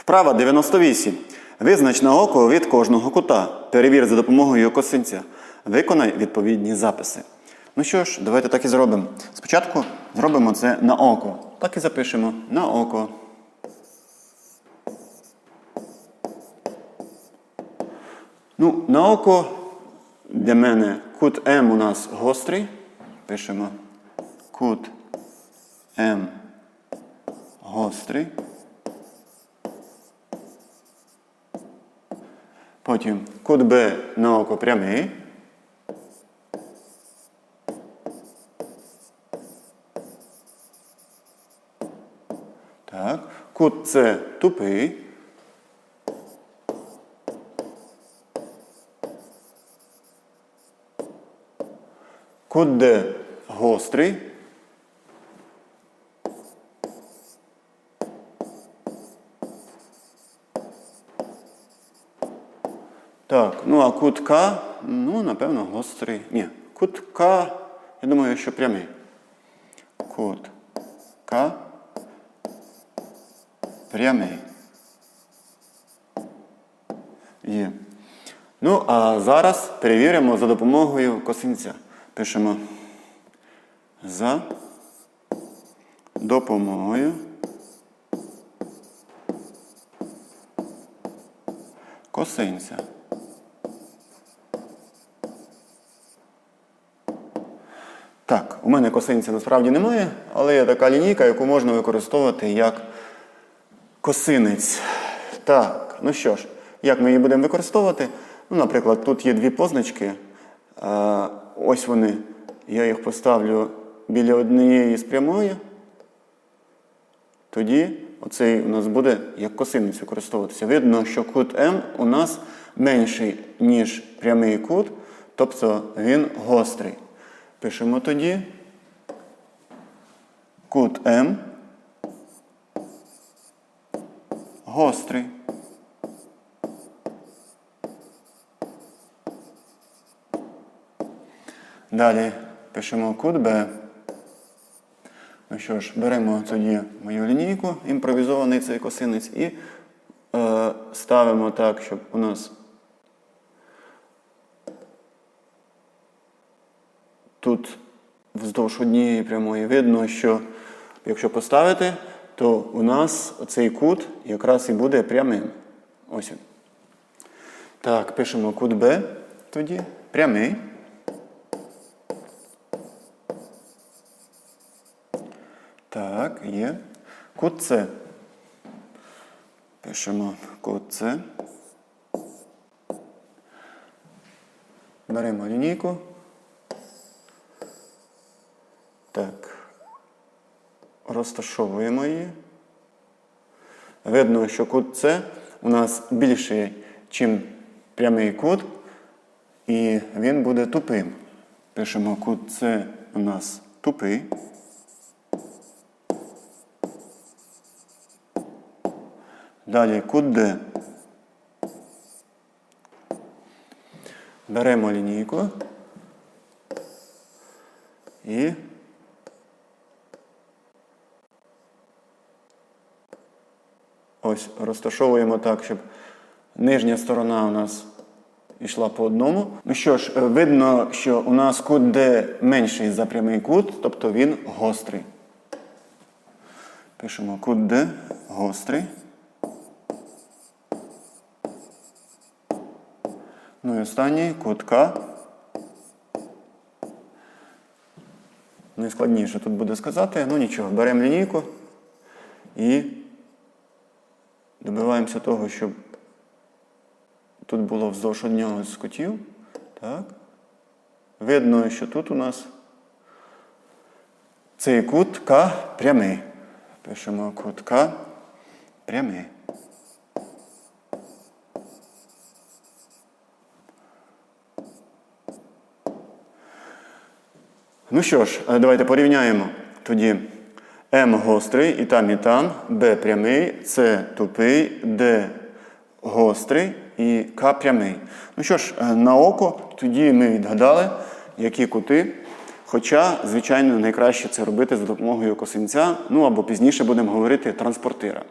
Вправа 98. Визнач на око від кожного кута. Перевір за допомогою косинця. Виконай відповідні записи. Ну що ж, давайте так і зробимо. Спочатку зробимо це на око. Так і запишемо на око. Ну, на око для мене кут М у нас гострий. Пишемо кут М гострий. Потім кут Б на око прямий. Так. Кут С тупий. Кут Д гострий. Так, ну а кут К, ну, напевно, гострий. Ні, кут К, я думаю, що прямий. Кут К прямий. Є. Ну, а зараз перевіримо за допомогою косинця. Пишемо за допомогою косинця. Так, у мене косинця насправді немає, але є така лінійка, яку можна використовувати як косинець. Так, ну що ж, як ми її будемо використовувати? Ну, наприклад, тут є дві позначки. Ось вони. Я їх поставлю біля однієї з прямої. Тоді оцей у нас буде як косинець використовуватися. Видно, що кут М у нас менший, ніж прямий кут, тобто він гострий. Пишемо тоді кут М гострий. Далі пишемо кут Б. Ну що ж, беремо тоді мою лінійку, імпровізований цей косинець, і е, ставимо так, щоб у нас тут вздовж однієї прямої видно, що якщо поставити, то у нас цей кут якраз і буде прямим. Ось він. Так, пишемо кут Б тоді. Прямий. Так, є. Кут С. Пишемо кут С. Беремо лінійку. Так. Розташовуємо її. Видно, що кут С у нас більший, ніж прямий кут, і він буде тупим. Пишемо кут С у нас тупий. Далі кут Д. Беремо лінійку і ось розташовуємо так, щоб нижня сторона у нас йшла по одному. Ну що ж, е, видно, що у нас кут Д менший за прямий кут, тобто він гострий. Пишемо кут Д гострий. Ну і останній кут К. Найскладніше тут буде сказати. Ну нічого, беремо лінійку і добиваємося того, щоб тут було вздовж одного з кутів. Так. Видно, що тут у нас цей кут К прямий. Пишемо кут К прямий. Ну що ж, е, давайте порівняємо. Тоді М гострий і там, і там, Б прямий, С тупий, Д гострий і К прямий. Ну що ж, е, на око тоді ми відгадали, які кути. Хоча, звичайно, найкраще це робити за допомогою косинця, ну або пізніше будемо говорити транспортира.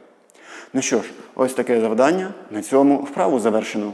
Ну що ж, ось таке завдання. На цьому вправу завершено.